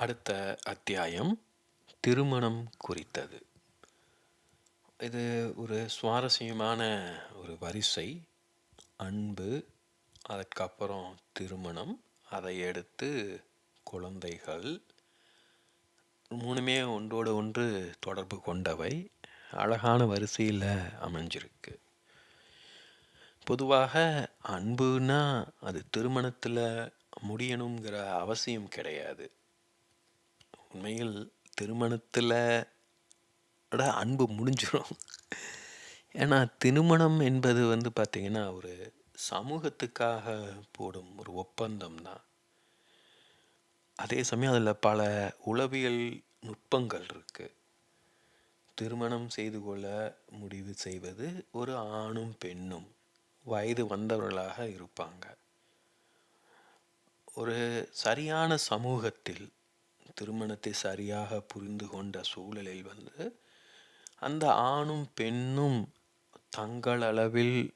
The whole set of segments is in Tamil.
அடுத்த அத்தியாயம் திருமணம் குறித்தது. இது ஒரு சுவாரஸ்யமான ஒரு வரிசை. அன்பு அதுக்கப்புறம் திருமணம் அதை அடுத்து குழந்தைகள் மூணுமே ஒன்றோடு ஒன்று தொடர்பு கொண்டவை. அழகான வரிசையில் அமைஞ்சிருக்கு. பொதுவாக அன்புனா அது திருமணத்தில் முடியணுங்கிற அவசியம் கிடையாது. உண்மையில் திருமணத்தில் அன்பு முடிஞ்சிடும் ஏன்னா திருமணம் என்பது வந்து பார்த்திங்கன்னா ஒரு சமூகத்துக்காக போடும் ஒரு ஒப்பந்தம் தான் அதே சமயம் அதில் பல உளவியல் நுட்பங்கள் இருக்குது திருமணம் செய்து கொள்ள முடிவு செய்வது ஒரு ஆணும் பெண்ணும் வயது வந்தவர்களாக இருப்பாங்க. ஒரு சரியான சமூகத்தில் திருமணத்தை சரியாக புரிந்து கொண்ட சூழலில் வந்து அந்த ஆணும் பெண்ணும் தங்கள் அளவில்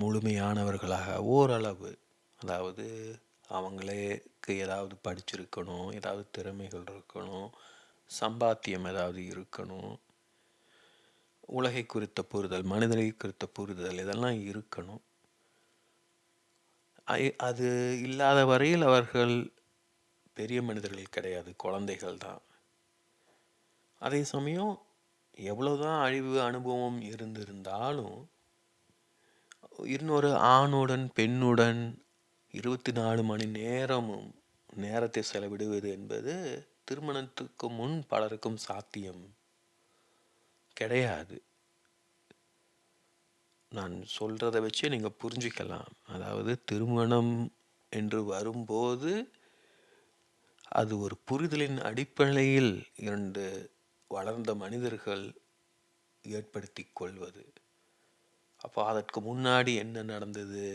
முழுமையானவர்களாக ஓரளவு அதாவது அவங்களேக்கு ஏதாவது படிச்சிருக்கணும் ஏதாவது திறமைகள் இருக்கணும் சம்பாத்தியம் ஏதாவது இருக்கணும் உலகை குறித்த புரிதல் மனிதரை குறித்த புரிதல் இதெல்லாம் இருக்கணும். அது இல்லாத வரையில் அவர்கள் பெரிய மனிதர்கள் கிடையாது குழந்தைகள் தான். அதே சமயம் எவ்வளோதான் அழிவு அனுபவம் இருந்திருந்தாலும் இன்னொரு ஆணுடன் பெண்ணுடன் இருபத்தி நாலு மணி நேரமும் நேரத்தை செலவிடுவது என்பது திருமணத்துக்கு முன் பலருக்கும் சாத்தியம் கிடையாது. நான் சொல்கிறத வச்சு நீங்கள் புரிஞ்சிக்கலாம். அதாவது திருமணம் என்று வரும்போது அது ஒரு புரிதலின் அடிப்படையில் இரண்டு வளர்ந்த மனிதர்கள் ஏற்படுத்தி கொள்வது. அப்போ அதற்கு முன்னாடி என்ன நடந்தது?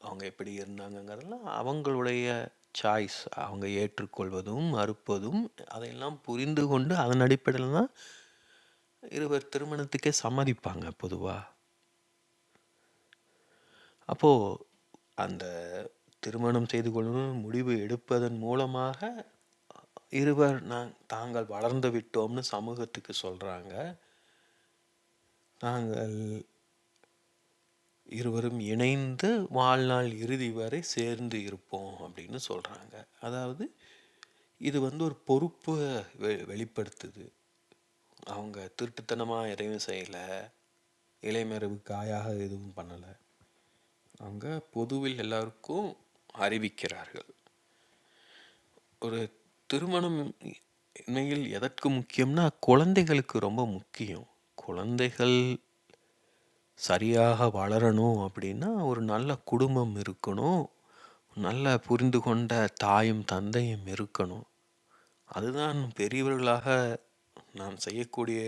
அவங்க எப்படி இருந்தாங்கங்கிறதெல்லாம் அவங்களுடைய சாய்ஸ் அவங்க ஏற்றுக்கொள்வதும் மறுப்பதும் அதையெல்லாம் புரிந்து கொண்டு அதன் அடிப்படையில் தான் இருவர் திருமணத்துக்கே சம்மதிப்பாங்க பொதுவாக அப்போது அந்த திருமணம் செய்து கொள்ளணும் முடிவு எடுப்பதன் மூலமாக இருவர் நாங்கள் தாங்கள் வளர்ந்து விட்டோம்னு சமூகத்துக்கு சொல்கிறாங்க நாங்கள் இருவரும் இணைந்து வாழ்நாள் இறுதி வரை சேர்ந்து இருப்போம் அப்படின்னு சொல்கிறாங்க அதாவது இது வந்து ஒரு பொறுப்பை வெ வெளிப்படுத்துது. அவங்க திருட்டுத்தனமாக எதையும் செய்யலை. இலைமறைவு காயாக எதுவும் பண்ணலை. அவங்க பொதுவில் எல்லாருக்கும் அறிவிக்கிறார்கள். ஒரு திருமணம் உண்மையில் எதற்கு முக்கியம்னா குழந்தைகளுக்கு ரொம்ப முக்கியம். குழந்தைகள் சரியாக வளரணும் அப்படின்னா ஒரு நல்ல குடும்பம் இருக்கணும். நல்ல புரிந்து கொண்ட தாயும் தந்தையும் இருக்கணும். அதுதான் பெரியவர்களாக நாம் செய்யக்கூடிய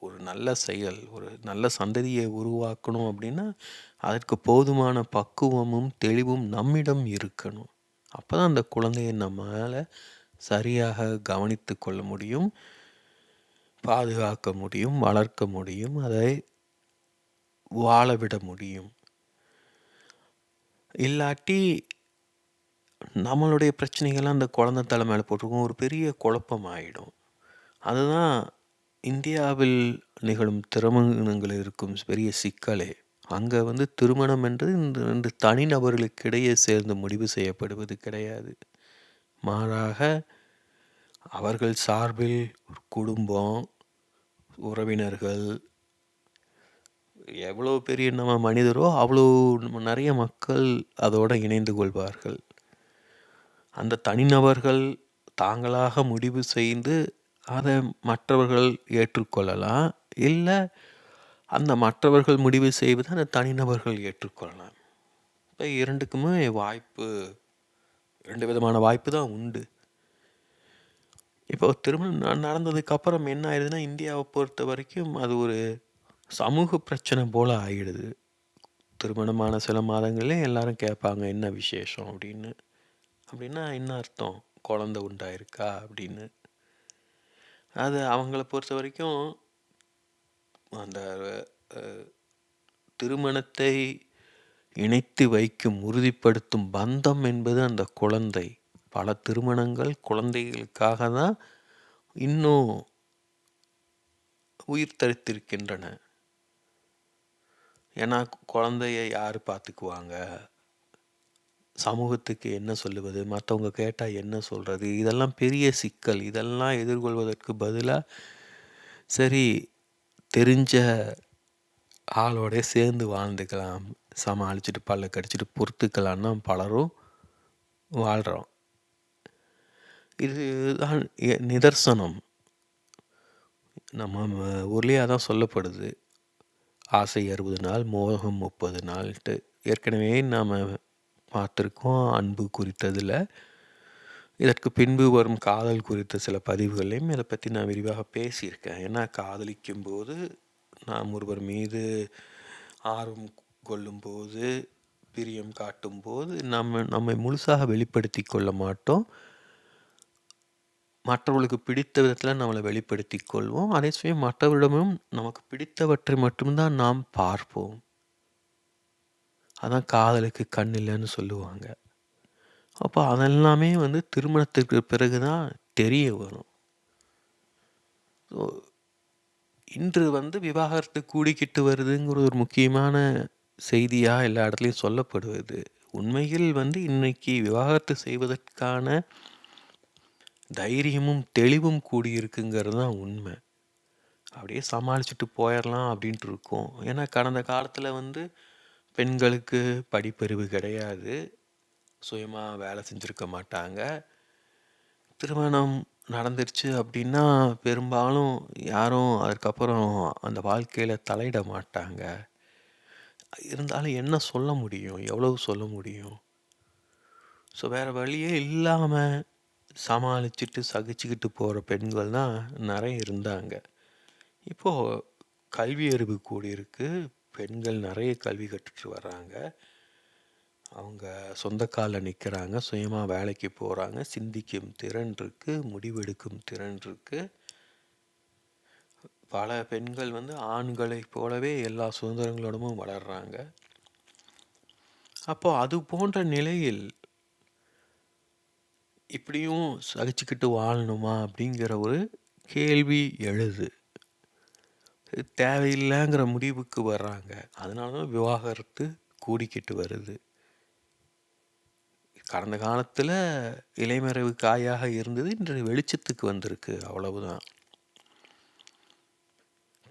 ஒரு நல்ல செயல். ஒரு நல்ல சந்ததியை உருவாக்கணும் அப்படின்னா அதற்கு போதுமான பக்குவமும் தெளிவும் நம்மிடம் இருக்கணும். அப்போ தான் அந்த குழந்தைய நம்மளால் சரியாக கவனித்து கொள்ள முடியும் பாதுகாக்க முடியும் வளர்க்க முடியும் அதை வாழ விட முடியும். இல்லாட்டி நம்மளுடைய பிரச்சனைகள்லாம் அந்த குழந்தை தலை மேலே போட்டிருக்கோம் ஒரு பெரிய குழப்பம் ஆகிடும் அதுதான் இந்தியாவில் நிகழும் திருமணங்கள் இருக்கும் பெரிய சிக்கலே. அங்கே வந்து திருமணம் என்றது இந்த ரெண்டு தனிநபர்களுக்கிடையே சேர்ந்து முடிவு செய்யப்படுவது கிடையாது. மாறாக அவர்கள் சார்பில் குடும்பம் உறவினர்கள் எவ்வளோ பெரிய நம்ம மனிதரோ அவ்வளோ நிறைய மக்கள் அதோடு இணைந்து கொள்வார்கள். அந்த தனிநபர்கள் தாங்களாக முடிவு செய்து அதை மற்றவர்கள் ஏற்றுக்கொள்ளலாம். இல்லை அந்த மற்றவர்கள் முடிவு செய்வது அந்த தனிநபர்கள் ஏற்றுக்கொள்ளலாம். இப்போ இரண்டுக்குமே வாய்ப்பு ரெண்டு விதமான வாய்ப்பு தான் உண்டு. இப்போ திருமணம் நடந்ததுக்கப்புறம் என்ன ஆயிடுதுன்னா இந்தியாவை பொறுத்த வரைக்கும் அது ஒரு சமூக பிரச்சனை போல் ஆகிடுது திருமணமான சில மாதங்களே எல்லாரும் கேட்பாங்க என்ன விசேஷம்? அப்படின்னு. அப்படின்னா என்ன அர்த்தம்? குழந்த உண்டாயிருக்கா? அப்படின்னு. அது அவங்கள பொறுத்த வரைக்கும் அந்த திருமணத்தை இணைத்து வைக்கும் உறுதிப்படுத்தும் பந்தம் என்பது அந்த குழந்தை. பல திருமணங்கள் குழந்தைகளுக்காக தான் இன்னும் உயிர் தரித்திருக்கின்றன. ஏன்னா குழந்தைய யார் பார்த்துக்குவாங்க? சமூகத்துக்கு என்ன சொல்லுவது? மற்றவங்க கேட்டால் என்ன சொல்கிறது இதெல்லாம் பெரிய சிக்கல். இதெல்லாம் எதிர்கொள்வதற்கு பதிலாக சரி தெரிஞ்ச ஆளோட சேர்ந்து வாழ்ந்துக்கலாம். சமாளிச்சுட்டு பல்ல கடிச்சிட்டு பொறுத்துக்கலான்னு பலரும் வாழ்கிறோம் இதுதான் நிதர்சனம். நம்ம ஊர்லேயே அதான் சொல்லப்படுது. ஆசை அறுபது நாள் மோகம் முப்பது நாள்ட்டு ஏற்கனவே நாம் பார்த்துருக்கோம் அன்பு குறித்ததில். இதற்கு பின்பு வரும் காதல் குறித்த சில பதிவுகளையும் இதை பற்றி நான் விரிவாக பேசியிருக்கேன். ஏன்னா காதலிக்கும் போது நாம் ஒருவர் மீது ஆர்வம் கொள்ளும்போது பிரியம் காட்டும்போது நம்ம நம்மை முழுசாக வெளிப்படுத்தி கொள்ள மாட்டோம். மற்றவர்களுக்கு பிடித்த விதத்தில் நம்மளை வெளிப்படுத்தி கொள்வோம். அதே சமயம் மற்றவரிடமும் நமக்கு பிடித்தவற்றை மட்டும்தான் நாம் பார்ப்போம். அதான் காதலுக்கு கண் இல்லைன்னு சொல்லுவாங்க. அப்போ அதெல்லாமே வந்து திருமணத்திற்கு பிறகு தான் தெரிய வரும். ஸோ இன்று வந்து விவாகரத்து கூடிக்கிட்டு வருதுங்கிற ஒரு முக்கியமான செய்தியாக எல்லா இடத்துலையும் சொல்லப்படுவது. உண்மையில் வந்து இன்னைக்கு விவாகரத்து செய்வதற்கான தைரியமும் தெளிவும் கூடியிருக்குங்கிறது தான் உண்மை. அப்படியே சமாளிச்சுட்டு போயிடலாம் அப்படின்ட்டு இருக்கோம். ஏன்னா கடந்த காலத்தில் வந்து பெண்களுக்கு படிப்பறிவு கிடையாது. சுயமாக வேலை செஞ்சுருக்க மாட்டாங்க. திருமணம் நடந்துருச்சு அப்படின்னா பெரும்பாலும் யாரும் அதுக்கப்புறம் அந்த வாழ்க்கையில் தலையிட மாட்டாங்க. இருந்தாலும் என்ன சொல்ல முடியும்? எவ்வளவு சொல்ல முடியும்? ஸோ வேறு வழியே இல்லாமல் சமாளிச்சுட்டு சகிச்சுக்கிட்டு போகிற பெண்கள் தான் நிறைய இருந்தாங்க. இப்போது கல்வி அறிவு கூடியிருக்கு பெண்கள் நிறைய கல்வி கற்றுட்டு வர்றாங்க. அவங்க சொந்த காலில் நிற்கிறாங்க சுயமாக வேலைக்கு போகிறாங்க சிந்திக்கும் திறன் இருக்குது முடிவெடுக்கும் திறன் இருக்குது பல பெண்கள் வந்து ஆண்களைப் போலவே எல்லா சுதந்திரங்களோடமும் வளர்கிறாங்க அப்போ அது போன்ற நிலையில் இப்படியும் சகிச்சுக்கிட்டு வாழணுமா அப்படிங்கிற ஒரு கேள்வி எழுது. தேவையில்லைங்கிற முடிவுக்கு வர்றாங்க. அதனால தான் விவாகரத்து கூடிக்கிட்டு வருது. கடந்த காலத்தில் இலைமறைவு காயாக இருந்தது இன்று வெளிச்சத்துக்கு வந்திருக்கு. அவ்வளவுதான்.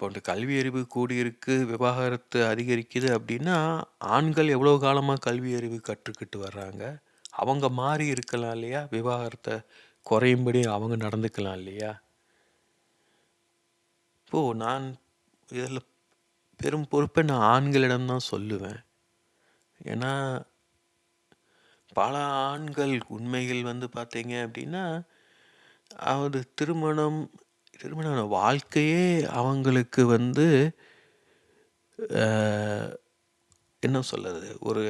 இப்போ கல்வி அறிவு கூடியிருக்கு விவாகரத்து அதிகரிக்குது அப்படின்னா ஆண்கள் எவ்வளோ காலமாக கல்வி அறிவு கற்றுக்கிட்டு வர்றாங்க? அவங்க மாறி இருக்கலாம் இல்லையா? விவாகரத்தை குறையும்படி அவங்க நடந்துக்கலாம் இல்லையா? இப்போது நான் இதில் பெரும் பொறுப்பை நான் ஆண்களிடம்தான் சொல்லுவேன். ஏன்னா பல ஆண்கள் உண்மைகள் வந்து பார்த்தீங்க அப்படின்னா அது திருமணம் திருமண வாழ்க்கையே அவங்களுக்கு வந்து என்ன சொல்லுது ஒரு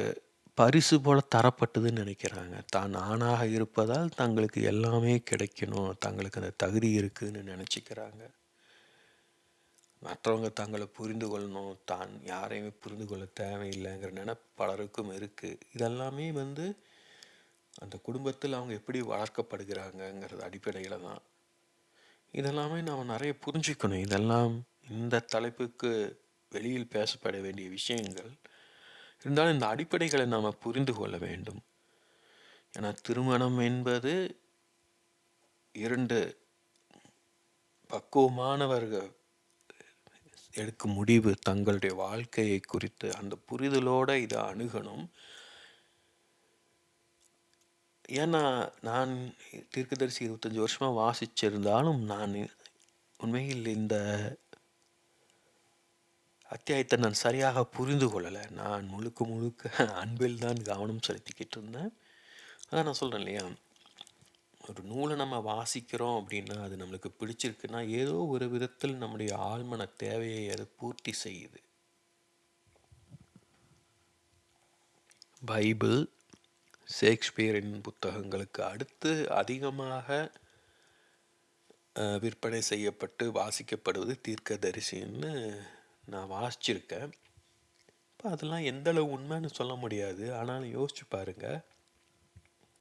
பரிசு போல தரப்பட்டதுன்னு நினைக்கிறாங்க. தான் ஆணாக இருப்பதால் தங்களுக்கு எல்லாமே கிடைக்கணும். தங்களுக்கு அந்த தகுதி இருக்குதுன்னு நினச்சிக்கிறாங்க. மற்றவங்க தங்களை புரிந்து கொள்ளணும். தான் யாரையுமே புரிந்து கொள்ள தேவையில்லைங்கிற நினைப்பு பலருக்கும் இருக்குது இதெல்லாமே வந்து அந்த குடும்பத்தில் அவங்க எப்படி வளர்க்கப்படுகிறாங்கங்கிறது அடிப்படையில் தான். இதெல்லாமே நாம் நிறைய புரிஞ்சுக்கணும். இதெல்லாம் இந்த தலைப்புக்கு வெளியில் பேசப்பட வேண்டிய விஷயங்கள். இருந்தாலும் இந்த அடிப்படைகளை நாம் புரிந்து கொள்ள வேண்டும். ஏன்னா திருமணம் என்பது இரண்டு பக்குவமானவர்கள் எடுக்கும் முடிவு. தங்களுடைய வாழ்க்கையை குறித்து அந்த புரிதலோடு இதை அணுகணும். ஏன்னா நான் தீர்க்கதரிசி இருபத்தஞ்சி வருஷமாக வாசிச்சிருந்தாலும் நான் உண்மையில் இந்த அத்தியாயத்தை நான் சரியாக புரிந்து கொள்ளலை. நான் முழுக்க முழுக்க அன்பில் தான் கவனம் செலுத்திக்கிட்டு இருந்தேன். அதான் நான் சொல்கிறேன் இல்லையா? ஒரு நூலை நம்ம வாசிக்கிறோம் அப்படின்னா அது நம்மளுக்கு பிடிச்சிருக்குன்னா ஏதோ ஒரு விதத்தில் நம்முடைய ஆழ்மன தேவையை அது பூர்த்தி செய்யுது. பைபிள் ஷேக்ஸ்பியரின் புத்தகங்களுக்கு அடுத்து அதிகமாக விற்பனை செய்யப்பட்டு வாசிக்கப்படுவது தீர்க்கதரிசின்னு நான் வாசிச்சிருக்கேன். இப்போ அதெல்லாம் எந்தளவு உண்மைன்னு சொல்ல முடியாது. ஆனாலும் யோசிச்சு பாருங்கள்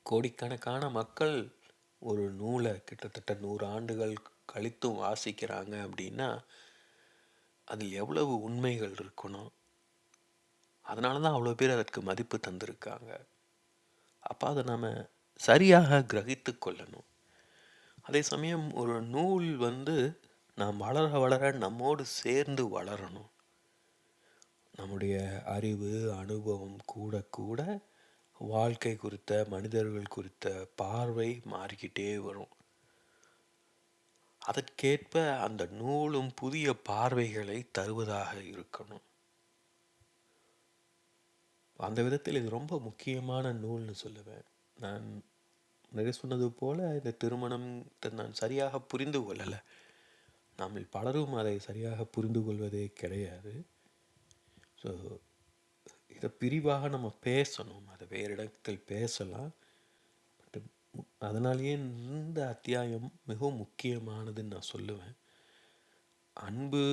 கோடிக்கணக்கான மக்கள் ஒரு நூலை கிட்டத்தட்ட நூறு ஆண்டுகள் கழித்தும் வாசிக்கிறாங்க அப்படின்னா அதில் எவ்வளவு உண்மைகள் இருக்கணும்? அதனால தான் அவ்வளோ பேர் அதற்கு மதிப்பு தந்திருக்காங்க. அப்போ அதை நம்ம சரியாக கிரகித்து கொள்ளணும். அதே சமயம் ஒரு நூல் வந்து நாம் வளர வளர நம்மோடு சேர்ந்து வளரணும். நம்முடைய அறிவு அனுபவம் கூட கூட வாழ்க்கை குறித்த மனிதர்கள் குறித்த பார்வை மாறிக்கிட்டே வரும். அதற்கேற்ப அந்த நூலும் புதிய பார்வைகளை தருவதாக இருக்கணும். அந்த விதத்தில் இது ரொம்ப முக்கியமான நூல்னு சொல்லுவேன். நான் நிறைய சொன்னது போல் இந்த திருமணம் நான் சரியாக புரிந்து கொள்ளலை. நம்மில் பலரும் அதை சரியாக புரிந்து கொள்வதே கிடையாது. ஸோ இதை பிரிவாக நம்ம பேசணும். அதை வேறு இடத்தில் பேசலாம். பட் அதனாலேயே இந்த அத்தியாயம் மிகவும் முக்கியமானதுன்னு நான் சொல்லுவேன். அன்பு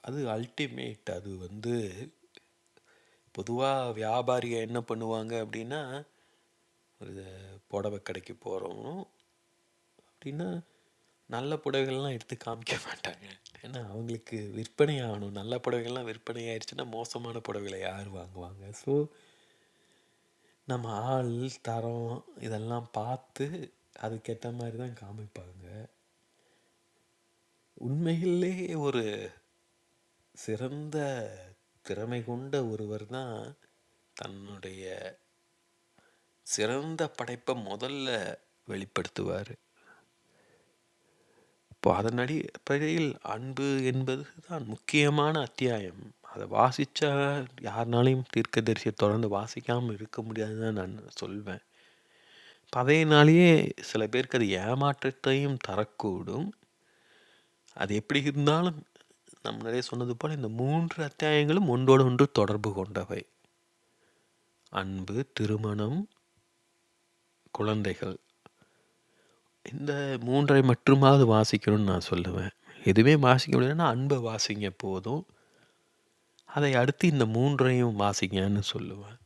அது அல்டிமேட் அது வந்து பொதுவாக வியாபாரிக என்ன பண்ணுவாங்க அப்படின்னா ஒரு புடவை கடைக்கு போகிறோம் அப்படின்னா நல்ல புடவைகள்லாம் எடுத்து காமிக்க மாட்டாங்க. ஏன்னா அவங்களுக்கு விற்பனை ஆகணும். நல்ல புடவைகள்லாம் விற்பனை ஆயிடுச்சுன்னா மோசமான புடவைகளை யார் வாங்குவாங்க? ஸோ நம்ம ஆள் தரம் இதெல்லாம் பார்த்து அதுக்கேற்ற மாதிரி தான் காமிப்பாங்க. உண்மையிலே ஒரு சிறந்த திறமை கொண்ட ஒருவர் தான் தன்னுடைய சிறந்த படைப்பை முதல்ல வெளிப்படுத்துவார். இப்போ அதன் அடிப்படையில் அன்பு என்பது தான் முக்கியமான அத்தியாயம். அதை வாசித்தா யாருனாலையும் தீர்க்கதரிசியை தொடர்ந்து வாசிக்காமல் இருக்க முடியாதுன்னு நான் சொல்வேன். இப்போ அதேனாலேயே சில பேருக்கு அது ஏமாற்றத்தையும் தரக்கூடும். அது எப்படி இருந்தாலும் நம்ம நிறைய சொன்னது போல் இந்த மூன்று அத்தியாயங்களும் ஒன்றோடு ஒன்று தொடர்பு கொண்டவை. அன்பு திருமணம் குழந்தைகள். இந்த மூன்றை மட்டுமாவது வாசிக்கணும்னு நான் சொல்லுவேன். எதுவுமே வாசிக்க முடியலன்னா அன்பை வாசிங்க போதும். அதை அடுத்து இந்த மூன்றையும் வாசிங்கன்னு சொல்லுவேன்.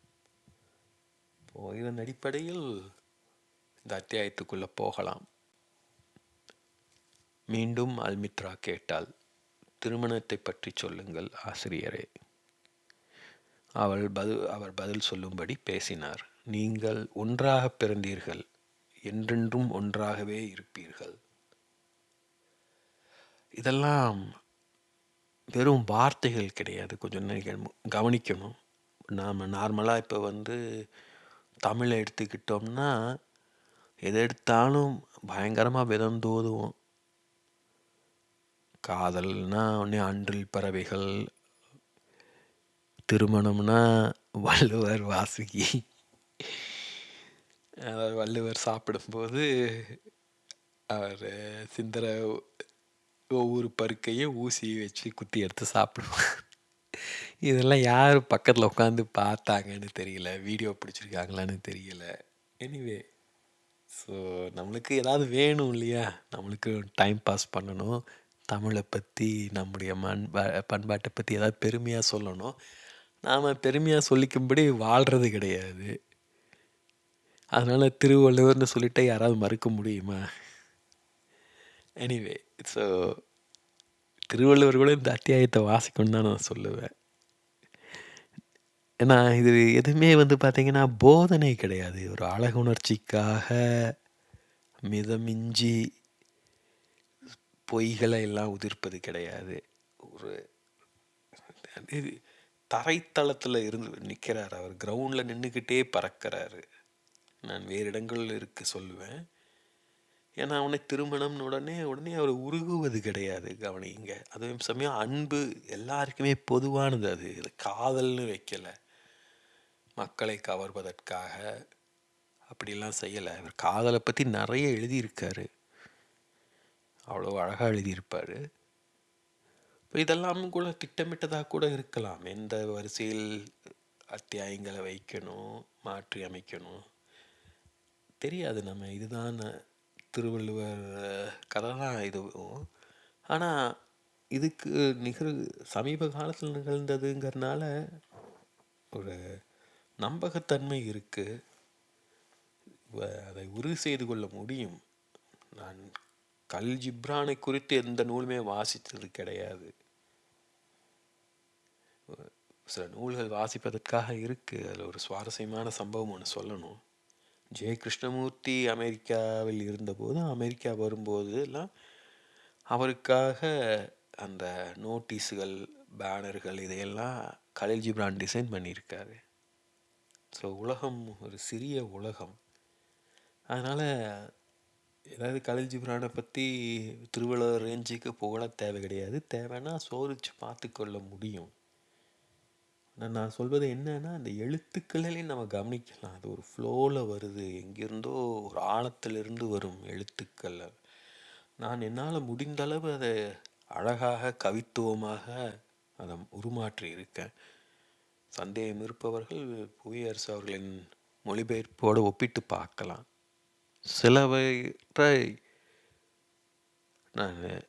இப்போது இதன் அடிப்படையில் இந்த அத்தியாயத்துக்குள்ளே போகலாம். மீண்டும் அல்மித்ரா கேட்டால் திருமணத்தை பற்றி சொல்லுங்கள் ஆசிரியரே. அவள் பதில் அவர் பதில் சொல்லும்படி பேசினார். நீங்கள் ஒன்றாக பிறந்தீர்கள் என்றென்றும் ஒன்றாகவே இருப்பீர்கள். இதெல்லாம் வெறும் வார்த்தைகள் கிடையாது. கொஞ்சம் கவனிக்கணும். நாம் நார்மலாக இப்போ வந்து தமிழை எடுத்துக்கிட்டோம்னா எது எடுத்தாலும் பயங்கரமாக விதந்தோதுவோம். காதல்னா உடனே அன்றில் பறவைகள். திருமணம்னா வள்ளுவர் வாசுகி. அதாவது வள்ளுவர் சாப்பிடும்போது அவர் சிந்தர ஒவ்வொரு பருக்கையும் ஊசி வச்சு குத்தி எடுத்து சாப்பிடுவார். இதெல்லாம் யார் பக்கத்தில் உட்காந்து பார்த்தாங்கன்னு தெரியல. வீடியோ பிடிச்சிருக்காங்களான்னு தெரியல. எனிவே ஸோ நம்மளுக்கு ஏதாவது வேணும் இல்லையா? நம்மளுக்கு டைம் பாஸ் பண்ணணும். தமிழை பற்றி நம்முடைய மண்பா பண்பாட்டை பற்றி ஏதாவது பெருமையாக சொல்லணும். நாம் பெருமையாக சொல்லிக்கும்படி வாழ்கிறது கிடையாது. அதனால் திருவள்ளுவர்னு சொல்லிட்டு யாராவது மறுக்க முடியுமா? எனிவே ஸோ திருவள்ளுவர் கூட இந்த அத்தியாயத்தை வாசிக்கணும்னு தான் நான் சொல்லுவேன். ஏன்னா இது எதுவுமே வந்து பார்த்திங்கன்னா போதனை கிடையாது. ஒரு அழகுணர்ச்சிக்காக மிதமிஞ்சி பொய்களை எல்லாம் உதிர்ப்பது கிடையாது. ஒரு இது தரைத்தளத்தில் இருந்து நிற்கிறார் அவர். கிரவுண்டில் நின்றுக்கிட்டே பறக்கிறாரு. நான் வேறு இடங்களில் இருக்க சொல்லுவேன். ஏன்னா அவனை திருமணம்னு உடனே உடனே அவர் உருகுவது கிடையாது கவனிங்க அதே சமயம் அன்பு எல்லாருக்குமே பொதுவானது அது. இது காதல்னு வைக்கலை. மக்களை கவர்வதற்காக அப்படிலாம் செய்யலை. அவர் காதலை பற்றி நிறைய எழுதியிருக்காரு. அவ்வளோ அழகாக எழுதியிருப்பார். இப்போ இதெல்லாம் கூட திட்டமிட்டதாக கூட இருக்கலாம். எந்த வரிசையில் அத்தியாயங்களை வைக்கணும் மாற்றி அமைக்கணும். தெரியாது நம்ம. இதுதான் திருவள்ளுவர் கதை தான் இதுவும் ஆனால் இதுக்கு நிகழ் சமீப காலத்தில் நிகழ்ந்ததுங்கிறனால ஒரு நம்பகத்தன்மை இருக்குது வ- அதை உறுதி செய்து கொள்ள முடியும். நான் கல் ஜிப்ரானை குறித்து எந்த நூலுமே வாசித்தது கிடையாது. சில நூல்கள் வாசிப்பதற்காக இருக்குது அதில் ஒரு சுவாரஸ்யமான சம்பவம் ஒன்று சொல்லணும். ஜெய கிருஷ்ணமூர்த்தி அமெரிக்காவில் இருந்தபோது அமெரிக்கா வரும்போது எல்லாம் அவருக்காக அந்த நோட்டீஸுகள் பேனர்கள் இதையெல்லாம் கலில் ஜிப்ரான் டிசைன் பண்ணியிருக்காரு. ஸோ உலகம் ஒரு சிறிய உலகம். அதனால் ஏதாவது கலில் ஜிப்ரானை பற்றி திருவள்ளுவர் ரேஞ்சுக்கு புகழ தேவை கிடையாது. தேவைன்னா சோதிச்சு பார்த்துக்கொள்ள முடியும். நான் நான் சொல்வது என்னன்னா அந்த எழுத்துக்களையும் நம்ம கவனிக்கலாம். அது ஒரு ஃப்ளோவில் வருது. எங்கிருந்தோ ஒரு ஆழத்திலிருந்து வரும் எழுத்துக்கள். நான் என்னால் முடிந்தளவு அதை அழகாக கவித்துவமாக அதை உருமாற்றி இருக்கேன். சந்தேகம் இருப்பவர்கள் புவியரசு அவர்களின் மொழிபெயர்ப்போடு ஒப்பிட்டு பார்க்கலாம். சிலவற்றை நான்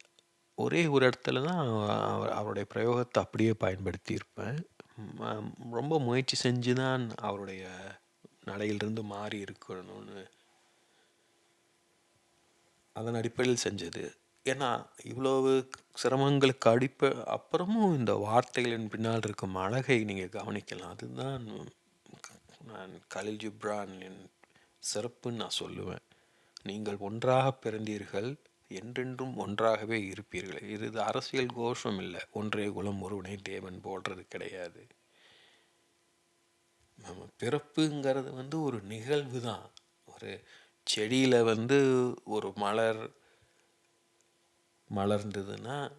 ஒரே ஒரு இடத்துல தான் அவர் அவருடைய பிரயோகத்தை அப்படியே பயன்படுத்தியிருப்பேன். ம- ரொம்ப முயற்சி செஞ்சு தான் அவருடைய நடையிலிருந்து மாறி இருக்கணும்னு அதன் அடிப்படையில் செஞ்சது. ஏன்னா இவ்வளவு சிரமங்களுக்கு அடிப்ப அப்புறமும் இந்த வார்த்தைகளின் பின்னால் இருக்கும் அழகை நீங்கள் கவனிக்கலாம். அதுதான் நான் கலில் ஜிப்ரானின் சிறப்புன்னு நான் சொல்லுவேன். நீங்கள் ஒன்றாக பிறந்தீர்கள் என்றென்றும் ஒன்றாகவே இருப்பீர்கள். இது அரசியல் கோஷம் இல்லை. ஒன்றே குலம் ஒருவனை தேவன் போடுறது கிடையாது. நம்ம பிறப்புங்கிறது வந்து ஒரு நிகழ்வு தான். ஒரு செடியில் வந்து ஒரு மலர் மலர்ந்ததுன்னா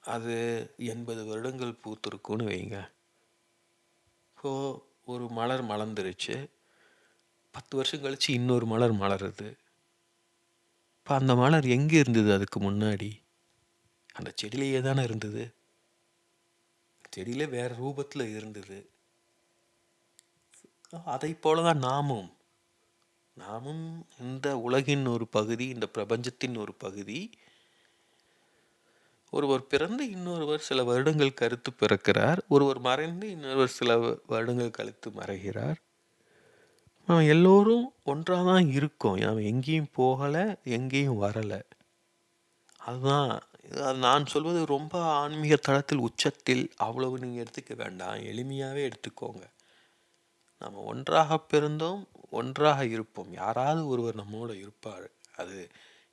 அது எண்பது வருடங்கள் பூத்திருக்குன்னு வைங்க. இப்போது ஒரு மலர் மலர்ந்துருச்சு. பத்து வருஷம் கழித்து இன்னொரு மலர் மலருது. இப்போ அந்த மலர் எங்கே இருந்தது அதுக்கு முன்னாடி? அந்த செடியிலேயே தானே இருந்தது. செடியில் வேறு ரூபத்தில் இருந்தது. அதை போல தான் நாமும். நாமும் இந்த உலகின் ஒரு பகுதி இந்த பிரபஞ்சத்தின் ஒரு பகுதி. ஒருவர் பிறந்து இன்னொருவர் சில வருடங்கள் கருத்து பிறக்கிறார். ஒருவர் மறைந்து இன்னொருவர் சில வருடங்கள் கழித்து மறைகிறார். நம்ம எல்லோரும் ஒன்றாக தான் இருக்கோம். நம்ம எங்கேயும் போகலை எங்கேயும் வரலை. அதுதான் அது நான் சொல்வது ரொம்ப ஆன்மீக தளத்தில் உச்சத்தில் அவ்வளவு நீங்கள் எடுத்துக்க வேண்டாம். எளிமையாகவே எடுத்துக்கோங்க. நம்ம ஒன்றாக பிறந்தோம் ஒன்றாக இருப்போம். யாராவது ஒருவர் நம்மளோட இருப்பார். அது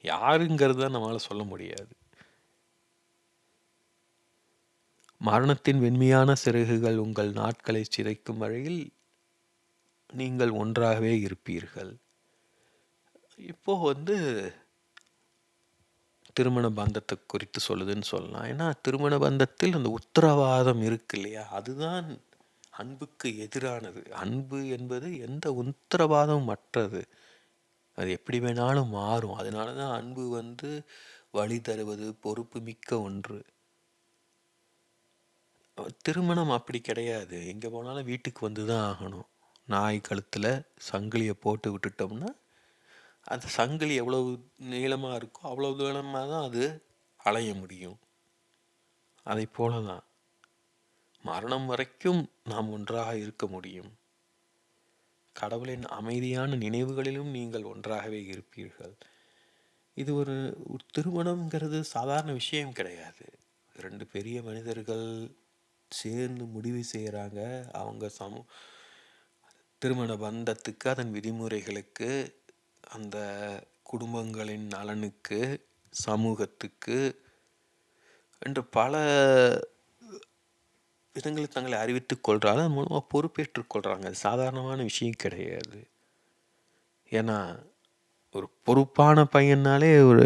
யாருங்கிறது தான் நம்மளால் சொல்ல முடியாது. மரணத்தின் வெண்மையான சிறகுகள் உங்கள் நாட்களை சிதைக்கும் வழியில் நீங்கள் ஒன்றாகவே இருப்பீர்கள். இப்போ வந்து திருமண பந்தத்தை குறித்து சொல்லுதுன்னு சொல்லலாம். ஏன்னா திருமண பந்தத்தில் அந்த உத்தரவாதம் இருக்கு இல்லையா? அதுதான் அன்புக்கு எதிரானது. அன்பு என்பது எந்த உத்தரவாதமும் மற்றது. அது எப்படி வேணாலும் மாறும். அதனால தான் அன்பு வந்து வழி தருவது பொறுப்பு மிக்க ஒன்று. திருமணம் அப்படி கிடையாது. எங்கே போனாலும் வீட்டுக்கு வந்து தான் ஆகணும். நாய் கழுத்தில் சங்கிலியை போட்டு விட்டுட்டோம்னா அந்த சங்கிலி எவ்வளவு நீளமாக இருக்கோ அவ்வளவு தூரமாக தான் அது அலைய முடியும். அதை போல தான் மரணம் வரைக்கும் நாம் ஒன்றாக இருக்க முடியும். கடவுளின் அமைதியான நினைவுகளிலும் நீங்கள் ஒன்றாகவே இருப்பீர்கள். இது ஒரு ஒரு திருமணம்ங்கிறது சாதாரண விஷயம் கிடையாது. ரெண்டு பெரிய மனிதர்கள் சேர்ந்து முடிவு செய்கிறாங்க அவங்க சமூ திருமண பந்தத்துக்கு அதன் விதிமுறைகளுக்கு அந்த குடும்பங்களின் நலனுக்கு சமூகத்துக்கு என்று பல விதங்களில் தங்களை அறிவித்துக் கொள்கிறாங்க அதன் மூலமாக பொறுப்பேற்றுக் கொள்கிறாங்க அது சாதாரணமான விஷயம் கிடையாது. ஏன்னா ஒரு பொறுப்பான பையனாலே ஒரு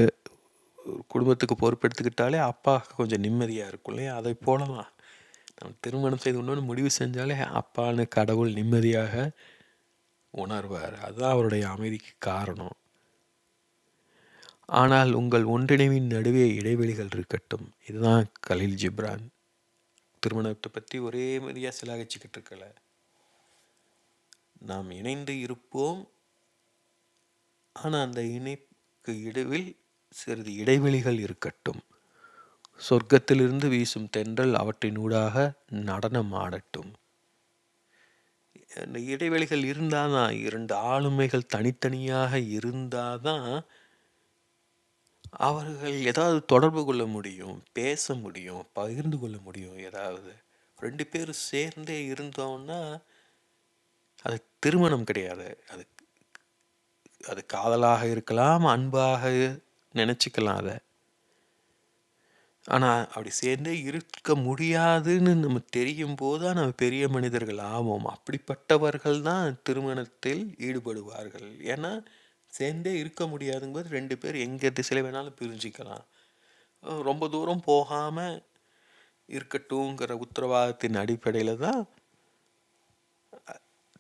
ஒரு குடும்பத்துக்கு பொறுப்பெடுத்துக்கிட்டாலே அப்பா கொஞ்சம் நிம்மதியாக இருக்கும் இல்லையா? அதை போலலாம் நாம் திருமணம் செய்து ஒன்று முடிவு செஞ்சாலே அப்பான்னு கடவுள் நிம்மதியாக உணர்வார். அதுதான் அவருடைய அமைதிக்கு காரணம். ஆனால் உங்கள் ஒன்றிணைவின் நடுவே இடைவெளிகள் இருக்கட்டும். இதுதான் கலீல் ஜிப்ரான். திருமணத்தை பற்றி ஒரே மாதிரியாக சிலாகிச்சுக்கிட்டு இருக்கல. நாம் இணைந்து இருப்போம். ஆனால் அந்த இணைப்புக்கு இடைவில் சிறிது இடைவெளிகள் இருக்கட்டும். சொர்க்கத்திலிருந்து வீசும் தென்றல் அவற்றின் ஊடாக நடனம் ஆடட்டும் அந்த இடைவெளிகள் இருந்தால் தான் இரண்டு ஆளுமைகள் தனித்தனியாக இருந்தால் தான் அவர்கள் ஏதாவது தொடர்பு கொள்ள முடியும் பேச முடியும் பகிர்ந்து கொள்ள முடியும் ஏதாவது. ரெண்டு பேரும் சேர்ந்தே இருந்தோம்னா அது திருமணம் கிடையாது. அது அது காதலாக இருக்கலாம் அன்பாக நினச்சிக்கலாம் அதை. ஆனால் அப்படி சேர்ந்தே இருக்க முடியாதுன்னு நம்ம தெரியும் போது தான் நம்ம பெரிய மனிதர்கள் ஆவோம். அப்படிப்பட்டவர்கள் தான் திருமணத்தில் ஈடுபடுவார்கள். ஏன்னா சேர்ந்தே இருக்க முடியாதுங்கும்போது ரெண்டு பேர் எங்கே திசையில் வேணாலும் பிரிஞ்சிக்கலாம். ரொம்ப தூரம் போகாமல் இருக்கட்டுங்கிற உத்தரவாதத்தின் அடிப்படையில் தான்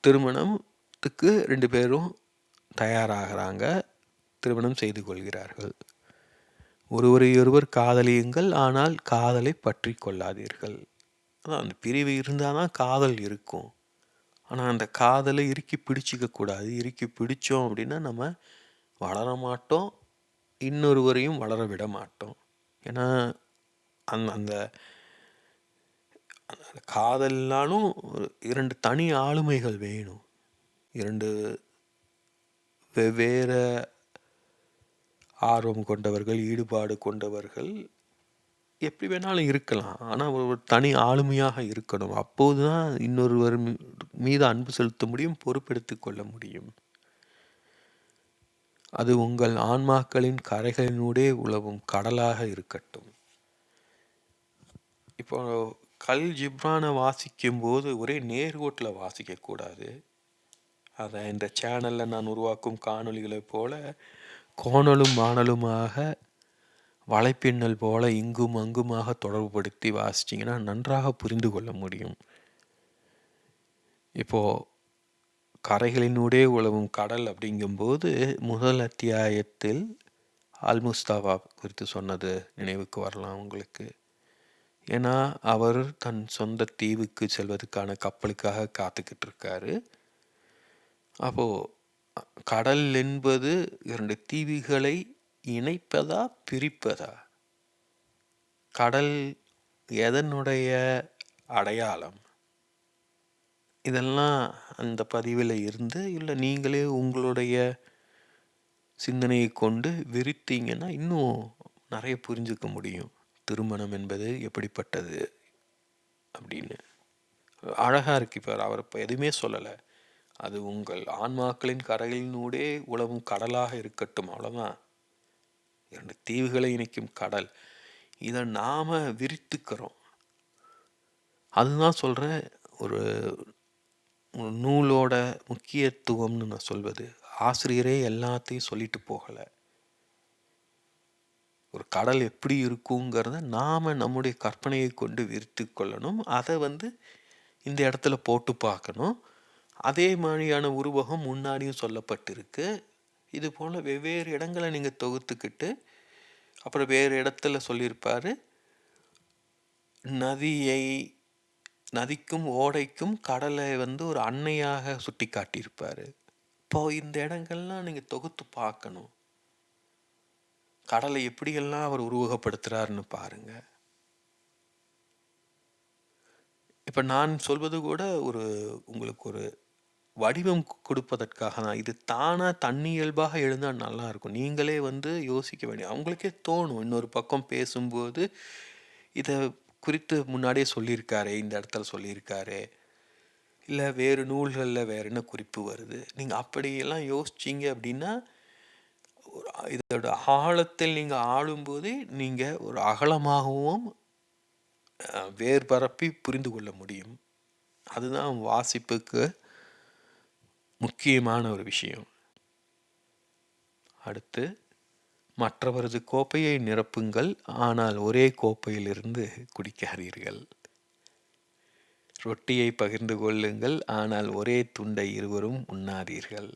திருமணத்துக்கு ரெண்டு பேரும் தயாராகிறாங்க. திருமணம் செய்து கொள்கிறார்கள். ஒருவரையொருவர் காதலியுங்கள் ஆனால் காதலை பற்றி கொள்ளாதீர்கள். அதான் அந்த பிரிவு இருந்தால் தான் காதல் இருக்கும். ஆனால் அந்த காதலை இறுக்கி பிடிச்சிக்க கூடாது. இறுக்கி பிடிச்சோம் அப்படின்னா நம்ம வளர மாட்டோம் இன்னொருவரையும் வளர விட மாட்டோம். ஏன்னா அந்த அந்த காதல்னாலும் இரண்டு தனி ஆளுமைகள் வேணும். இரண்டு வெவ்வேறு ஆர்வம் கொண்டவர்கள் ஈடுபாடு கொண்டவர்கள் எப்படி வேணாலும் இருக்கலாம். ஆனால் ஒரு தனி ஆளுமையாக இருக்கணும். அப்போது தான் இன்னொருவர் மீது அன்பு செலுத்த முடியும் பொறுப்பெடுத்து கொள்ள முடியும். அது உங்கள் ஆன்மாக்களின் கரைகளினூடே உழவும் கடலாக இருக்கட்டும். இப்போ கல் ஜிப்ரானை வாசிக்கும் போது ஒரே நேர்கோட்டில் வாசிக்கக்கூடாது. அதை இந்த சேனலில் நான் உருவாக்கும் காணொலிகளை போல கோணலும் மாணலுமாக வலைப்பின்னல் போல இங்கும் அங்குமாக தொடர்புபடுத்தி வாசிச்சிங்கன்னா நன்றாக புரிந்து கொள்ள முடியும். இப்போது கரைகளினூடே உழவும் கடல் அப்படிங்கும்போது முதல் அத்தியாயத்தில் அல்முஸ்தாவா குறித்து சொன்னது நினைவுக்கு வரலாம் உங்களுக்கு. ஏன்னா அவர் தன் சொந்த தீவுக்கு செல்வதற்கான கப்பலுக்காக காத்துக்கிட்டு இருக்காரு. அப்போது கடல் என்பது இரண்டு தீவுகளை இணைப்பதா பிரிப்பதா? கடல் எதனுடைய அடையாளம்? இதெல்லாம் அந்த பதிவில் இருந்து இல்லை நீங்களே உங்களுடைய சிந்தனையை கொண்டு விரித்தீங்கன்னா இன்னும் நிறைய புரிஞ்சுக்க முடியும். திருமணம் என்பது எப்படிப்பட்டது அப்படின்னு. அழகாக இருக்கு இப்போ அவர் இப்போ எதுவுமே சொல்லலை. அது உங்கள் ஆன்மாக்களின் கரையினூடே உழவும் கடலாக இருக்கட்டும் அவ்வளோதான் இரண்டு தீவுகளை இணைக்கும் கடல் இதை நாம் விரித்துக்கிறோம். அதுதான் சொல்கிறேன் ஒரு நூலோட முக்கியத்துவம்னு நான் சொல்வது. ஆசிரியரே எல்லாத்தையும் சொல்லிட்டு போகலை. ஒரு கடல் எப்படி இருக்குங்கிறத நாம் நம்முடைய கற்பனையை கொண்டு விரித்து கொள்ளணும். அதை வந்து இந்த இடத்துல போட்டு பார்க்கணும். அதே மாதிரியான உருவகம் முன்னாடியும் சொல்லப்பட்டிருக்கு. இது போல் வெவ்வேறு இடங்களை நீங்கள் தொகுத்துக்கிட்டு அப்புறம் வேறு இடத்துல சொல்லியிருப்பார். நதியை நதிக்கும் ஓடைக்கும் கடலை வந்து ஒரு அன்னையாக சுட்டி காட்டியிருப்பார் இப்போ இந்த இடங்கள்லாம் நீங்கள் தொகுத்து பார்க்கணும். கடலை எப்படியெல்லாம் அவர் உருவகப்படுத்துகிறாருன்னு பாருங்கள் இப்போ நான் சொல்வது கூட ஒரு உங்களுக்கு ஒரு வடிவம் கொடுப்பதற்காக தான் இது தானாக தன்னியல்பாக எழுந்தால் நல்லாயிருக்கும். நீங்களே வந்து யோசிக்க வேண்டிய அவங்களுக்கே தோணும். இன்னொரு பக்கம் பேசும்போது இதை குறித்து முன்னாடியே சொல்லியிருக்காரு இந்த இடத்துல சொல்லியிருக்காரு. இல்லை வேறு நூல்களில் வேறு என்ன குறிப்பு வருது? நீங்கள் அப்படியெல்லாம் யோசிச்சிங்க அப்படின்னா ஒரு இதோட ஆழத்தில் நீங்கள் ஆளும்போது நீங்கள் ஒரு அகலமாகவும் வேர் பரப்பி புரிந்து கொள்ள முடியும். அதுதான் வாசிப்புக்கு முக்கியமான ஒரு விஷயம். அடுத்து மற்றவரது கோப்பையை நிரப்புங்கள் ஆனால் ஒரே கோப்பையிலிருந்து குடிக்காதீர்கள். ரொட்டியை பகிர்ந்து கொள்ளுங்கள் ஆனால் ஒரே துண்டை இருவரும் உண்ணாதீர்கள்.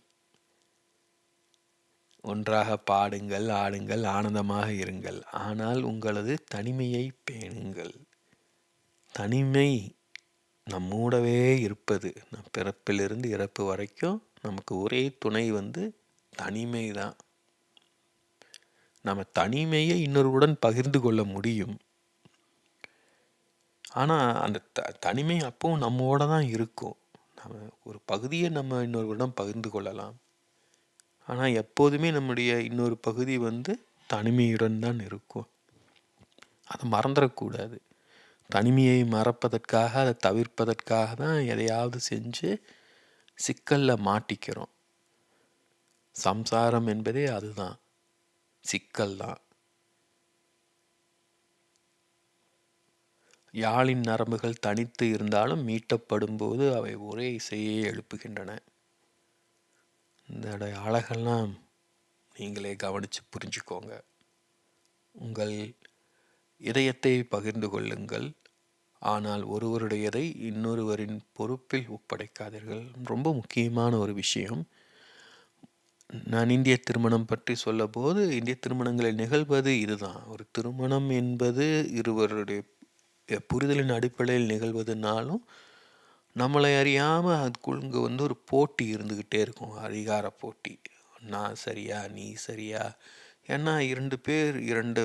ஒன்றாக பாடுங்கள் ஆடுங்கள் ஆனந்தமாக இருங்கள் ஆனால் உங்களது தனிமையை பேணுங்கள். தனிமை நம்மூடவே இருப்பது நம் பிறப்பிலிருந்து இறப்பு வரைக்கும் நமக்கு ஒரே துணை வந்து தனிமை தான் நம்ம தனிமையை இன்னொருவுடன் பகிர்ந்து கொள்ள முடியும். ஆனால் அந்த த தனிமை அப்பவும் நம்மோட தான் இருக்கும். நம்ம ஒரு பகுதியை நம்ம இன்னொருவரிடம் பகிர்ந்து கொள்ளலாம். ஆனால் எப்போதுமே நம்முடைய இன்னொரு பகுதி வந்து தனிமையுடன் தான் இருக்கும். அதை மறந்துடக்கூடாது. தனிமையை மறப்பதற்காக அதை தவிர்ப்பதற்காக தான் எதையாவது செஞ்சு சிக்கலில் மாட்டிக்கிறோம். சம்சாரம் என்பதே அதுதான். சிக்கல் தான். யாழின் நரம்புகள் தனித்து இருந்தாலும் மீட்டப்படும் போது அவை ஒரே இசையை எழுப்புகின்றன. இந்த அழகெல்லாம் நீங்களே கவனித்து புரிஞ்சுக்கோங்க. உங்கள் இதயத்தை பகிர்ந்து கொள்ளுங்கள். ஆனால் ஒருவருடையதை இன்னொருவரின் பொறுப்பில் ஒப்படைக்காதீர்கள். ரொம்ப முக்கியமான ஒரு விஷயம். நான் இந்திய திருமணம் பற்றி சொல்லபோது இந்திய திருமணங்களில் நிகழ்வது இதுதான். ஒரு திருமணம் என்பது இருவருடைய புரிதலின் அடிப்படையில் நிகழ்வதுனாலும் நம்மளை அறியாமல் அதுக்குள் இங்கே வந்து ஒரு போட்டி இருந்துக்கிட்டே இருக்கும். அதிகார போட்டி. நான் சரியா நீ சரியா? ஏன்னா இரண்டு பேர் இரண்டு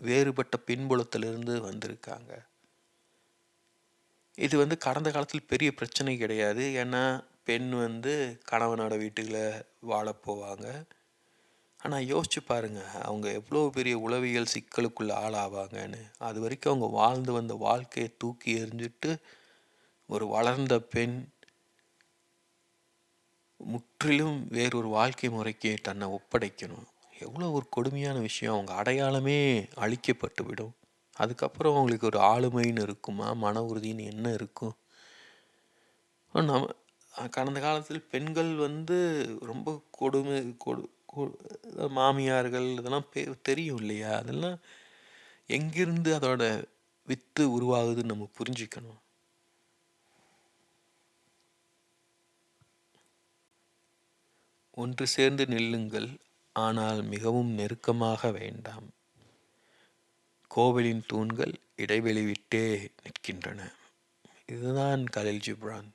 வேறுபட்ட பின்புலத்திலிருந்து வந்திருக்காங்க. இது வந்து கடந்த காலத்தில் பெரிய பிரச்சனை கிடையாது. ஏன்னா பெண் வந்து கணவனோட வீட்டுல வாழ போவாங்க. ஆனால் யோசிச்சு பாருங்கள் அவங்க எவ்வளோ பெரிய உளவியல் சிக்கலுக்குள்ளே ஆளாவாங்கன்னு. அது வரைக்கும் அவங்க வாழ்ந்து வந்த வாழ்க்கையை தூக்கி எறிஞ்சிட்டு ஒரு வளர்ந்த பெண் முற்றிலும் வேறொரு வாழ்க்கை முறைக்கு தன்னை ஒப்படைக்கணும். எவ்வளோ ஒரு கொடுமையான விஷயம். அவங்க அடையாளமே அழிக்கப்பட்டு விடும் அதுக்கப்புறம் அவங்களுக்கு ஒரு ஆளுமைன்னு இருக்குமா? மன உறுதின்னு என்ன இருக்கும்? நம்ம கடந்த காலத்தில் பெண்கள் வந்து ரொம்ப கொடுமை கொடு மாமியார்கள் இதெல்லாம் பே தெரியும் இல்லையா? அதெல்லாம் எங்கிருந்து அதோட வித்து உருவாகுதுன்னு நம்ம புரிஞ்சுக்கணும். ஒன்று சேர்ந்து நில்லுங்கள் ஆனால் மிகவும் நெருக்கமாக வேண்டாம். கோவிலின் தூண்கள் இடைவெளி விட்டே நிற்கின்றன. இதுதான் கலில் ஜிப்ரான்.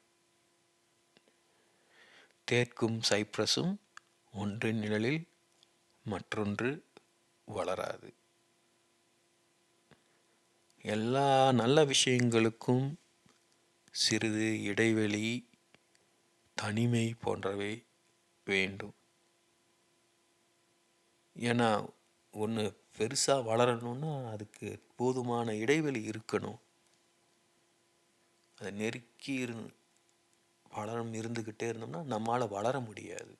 தேற்கும் சைப்ரஸும் ஒன்றின் நிழலில் மற்றொன்று வளராது. எல்லா நல்ல விஷயங்களுக்கும் சிறிது இடைவெளி தனிமை போன்றவை வேண்டும். ஏன்னா ஒன்று பெருசாக வளரணும்னா அதுக்கு போதுமான இடைவெளி இருக்கணும். அதை நெருக்கி இரு வளரம் இருந்துக்கிட்டே இருந்தோம்னா நம்மளால் வளர முடியாது.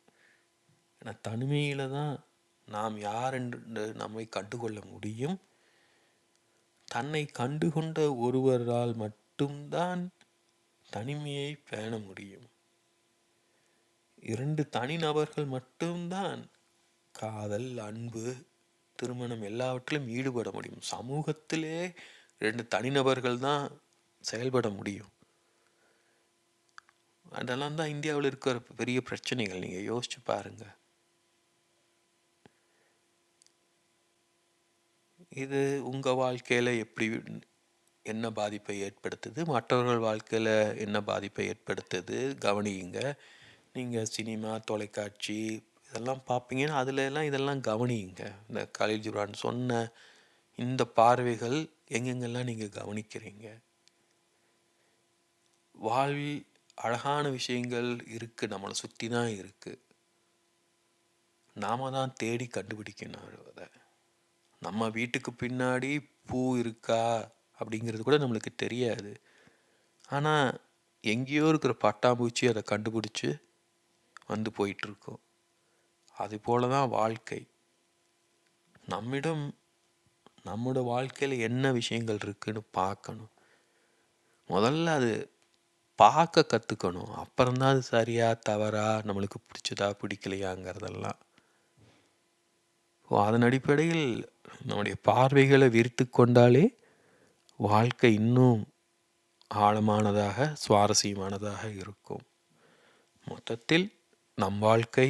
ஏன்னா தனிமையில் தான் நாம் யார் என்று நம்மை கண்டுகொள்ள முடியும். தன்னை கண்டுகொண்ட ஒருவரால் மட்டும்தான் தனிமையை பேண முடியும். இரண்டு தனிநபர்கள் மட்டும்தான் காதல் அன்பு திருமணம் எல்லாவற்றிலும் ஈடுபட முடியும். சமூகத்திலே ரெண்டு தனிநபர்கள் தான் செயல்பட முடியும். அதெல்லாம் தான் இந்தியாவில் இருக்கிற பெரிய பிரச்சனைகள். நீங்கள் யோசிச்சு பாருங்க. இது உங்கள் வாழ்க்கையில் எப்படி என்ன பாதிப்பை ஏற்படுத்துது? மற்றவர்கள் வாழ்க்கையில் என்ன பாதிப்பை ஏற்படுத்துது? கவனியுங்க. நீங்கள் சினிமா தொலைக்காட்சி இதெல்லாம் பார்ப்பீங்கன்னா அதுல எல்லாம் இதெல்லாம் கவனியுங்க. இந்த கலீல் ஜிப்ரான் சொன்ன இந்த பார்வைகள் எங்கெங்கெல்லாம் நீங்கள் கவனிக்கிறீங்க? வாழ்வில் அழகான விஷயங்கள் இருக்குது நம்மளை சுற்றி தான் இருக்குது நாம் தான் தேடி கண்டுபிடிக்கணும் அதை நம்ம வீட்டுக்கு பின்னாடி பூ இருக்கா? அப்படிங்கிறது கூட நம்மளுக்கு தெரியாது. ஆனால் எங்கேயோ இருக்கிற பட்டாம்பூச்சி அதை கண்டுபிடிச்சி வந்து போயிட்டுருக்கோம் அதுபோல தான் வாழ்க்கை. நம்மிடம் நம்மோட வாழ்க்கையில் என்ன விஷயங்கள் இருக்குன்னு பார்க்கணும். முதல்ல அது பார்க்க கற்றுக்கணும் அப்புறம்தான் அது சரியா தவறா நம்மளுக்கு பிடிச்சதா பிடிக்கலையாங்கிறதெல்லாம். அதன் அடிப்படையில் நம்முடைய பார்வைகளை விரித்து கொண்டாலே வாழ்க்கை இன்னும் ஆழமானதாக சுவாரஸ்யமானதாக இருக்கும். மொத்தத்தில் நம் வாழ்க்கை